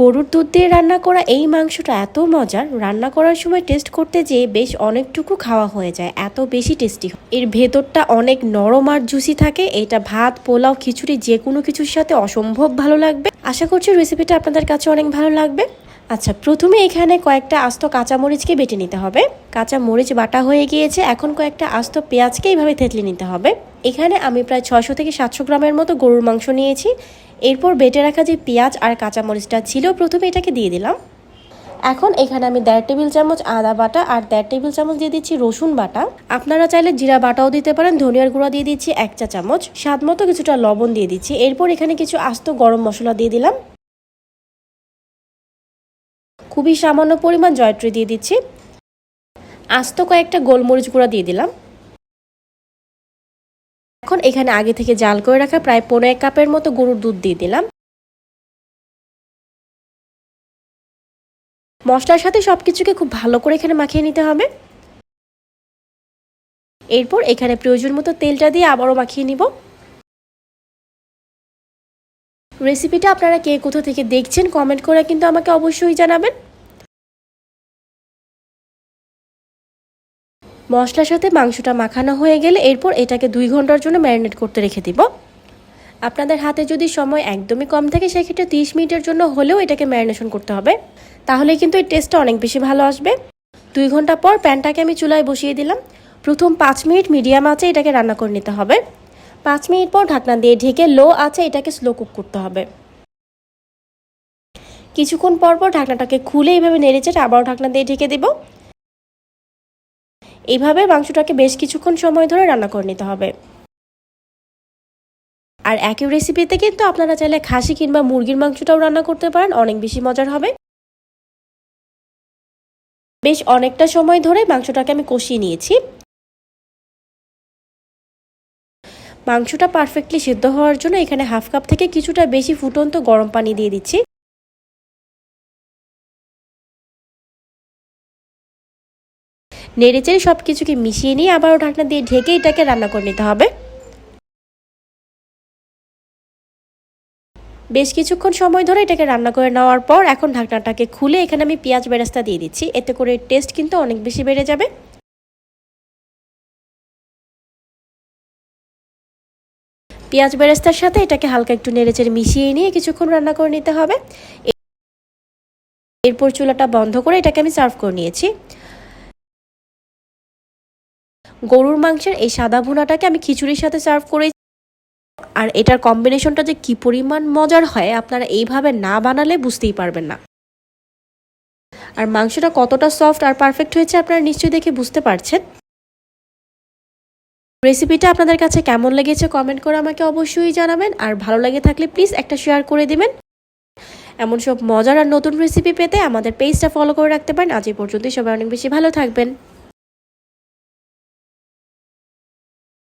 গরুর দুধ দিয়ে রান্না করা এই মাংসটা এত মজার। রান্না করার সময় টেস্ট করতে যেয়ে বেশ অনেকটুকু খাওয়া হয়ে যায়, এত বেশি টেস্টি এর ভেতরটা অনেক নরম আর জুসি থাকে, এটা ভাত, পোলাও, খিচুড়ি যে কোনো কিছুর সাথে অসম্ভব ভালো লাগবে। আশা করছি রেসিপিটা আপনাদের কাছে অনেক ভালো লাগবে। আচ্ছা প্রথমে এখানে কয়েকটা আস্ত কাঁচামরিচকে বেটে নিতে হবে। কাঁচা মরিচ বাটা হয়ে গিয়েছে, এখন কয়েকটা আস্ত পেঁয়াজকে এইভাবে থেতলে নিতে হবে। এখানে আমি প্রায় ছয়শো থেকে সাতশো গ্রামের মতো গরুর মাংস নিয়েছি। এরপর বেটে রাখা যে পেঁয়াজ আর কাঁচামরিচটা ছিল, প্রথমে এটাকে দিয়ে দিলাম। এখন এখানে আমি দেড় টেবিল চামচ আদা বাটা আর দেড় টেবিল চামচ দিয়ে দিচ্ছি রসুন বাটা। আপনারা চাইলে জিরা বাটাও দিতে পারেন, ধনিয়ার গুঁড়া দিয়ে দিচ্ছি এক চা চামচ। স্বাদ মতো কিছুটা লবণ দিয়ে দিচ্ছি। এরপর এখানে কিছু আস্ত গরম মশলা দিয়ে দিলাম। খুবই সামান্য পরিমাণ জয়ত্রী দিয়ে দিচ্ছি। আস্ত কয়েকটা গোলমরিচ গুঁড়া দিয়ে দিলাম। এখন এখানে আগে থেকে জাল করে রাখা প্রায় পনেরো এক কাপের মতো গরুর দুধ দিয়ে দিলাম। মশলার সাথে সবকিছুকে খুব ভালো করে এখানে মাখিয়ে নিতে হবে। এরপর এখানে প্রয়োজন মতো তেলটা দিয়ে আবারও মাখিয়ে নিব। রেসিপিটা আপনারা কে কোথা থেকে দেখছেন কমেন্ট করে কিন্তু আমাকে অবশ্যই জানাবেন। মশলার সাথে মাংসটা মাখানো হয়ে গেলে এরপর এটাকে দুই ঘণ্টার জন্য ম্যারিনেট করতে রেখে দিব। আপনাদের হাতে যদি সময় একদমই কম থাকে, সেক্ষেত্রে তিরিশ মিনিটের জন্য হলেও এটাকে ম্যারিনেশন করতে হবে। তাহলে কিন্তু এই টেস্টটা অনেক বেশি ভালো আসবে। দুই ঘণ্টা পর প্যানটাকে আমি চুলায় বসিয়ে দিলাম। প্রথম পাঁচ মিনিট মিডিয়াম আছে এটাকে রান্না করে নিতে হবে। পাঁচ মিনিট পর ঢাকনা দিয়ে ঢেকে লো আছে, এটাকে স্লো কুক করতে হবে। কিছুক্ষণ পর পর ঢাকনাটাকে খুলে এইভাবে নেড়েচেটে আবারও ঢাকনা দিয়ে ঢেকে দেব। এইভাবে মাংসটাকে বেশ কিছুক্ষণ সময় ধরে রান্না করে নিতে হবে। আর একই রেসিপিতে কিন্তু আপনারা চাইলে খাসি কিংবা মুরগির মাংসটাও রান্না করতে পারেন, অনেক বেশি মজার হবে। বেশ অনেকটা সময় ধরে মাংসটাকে আমি কষিয়ে নিয়েছি। মাংসটা পারফেক্টলি সিদ্ধ হওয়ার জন্য এখানে হাফ কাপ থেকে কিছুটা বেশি ফুটন্ত গরম পানি দিয়ে দিচ্ছি। নেড়েচেড়ে সব কিছুকে মিশিয়ে নিয়ে আবারও ঢাকনা দিয়ে ঢেকে এটাকে রান্না করে নিতে হবে। বেশ কিছুক্ষণ সময় ধরে এটাকে রান্না করে নেওয়ার পর এখন ঢাকনাটাকে খুলে এখানে আমি পেঁয়াজ বেরেস্তা দিয়ে দিচ্ছি। এতে করে টেস্ট কিন্তু অনেক বেশি বেড়ে যাবে। পেঁয়াজ বেরেস্তার সাথে এটাকে হালকা একটু নেড়েচেড়ে মিশিয়ে নিয়ে কিছুক্ষণ রান্না করে নিতে হবে। এরপর চুলাটা বন্ধ করে এটাকে আমি সার্ভ করে নিয়েছি। গরুর মাংসের এই সাদা ভুনাটাকে আমি খিচুড়ির সাথে সার্ভ করে আর এটার কম্বিনেশনটা যে কি পরিমাণ মজার হয়, আপনারা এইভাবে না বানালে বুঝতেই পারবেন না। আর মাংসটা কতটা সফট আর পারফেক্ট হয়েছে আপনারা নিশ্চয়ই দেখে বুঝতে পারছেন। রেসিপিটা আপনাদের কাছে কেমন লেগেছে কমেন্ট করে আমাকে অবশ্যই জানাবেন। আর ভালো লেগে থাকলে প্লিজ একটা শেয়ার করে দেবেন। এমন সব মজার আর নতুন রেসিপি পেতে আমাদের পেজটা ফলো করে রাখতে পারেন। আজ এই পর্যন্তই। সবাই অনেক বেশি ভালো থাকবেন।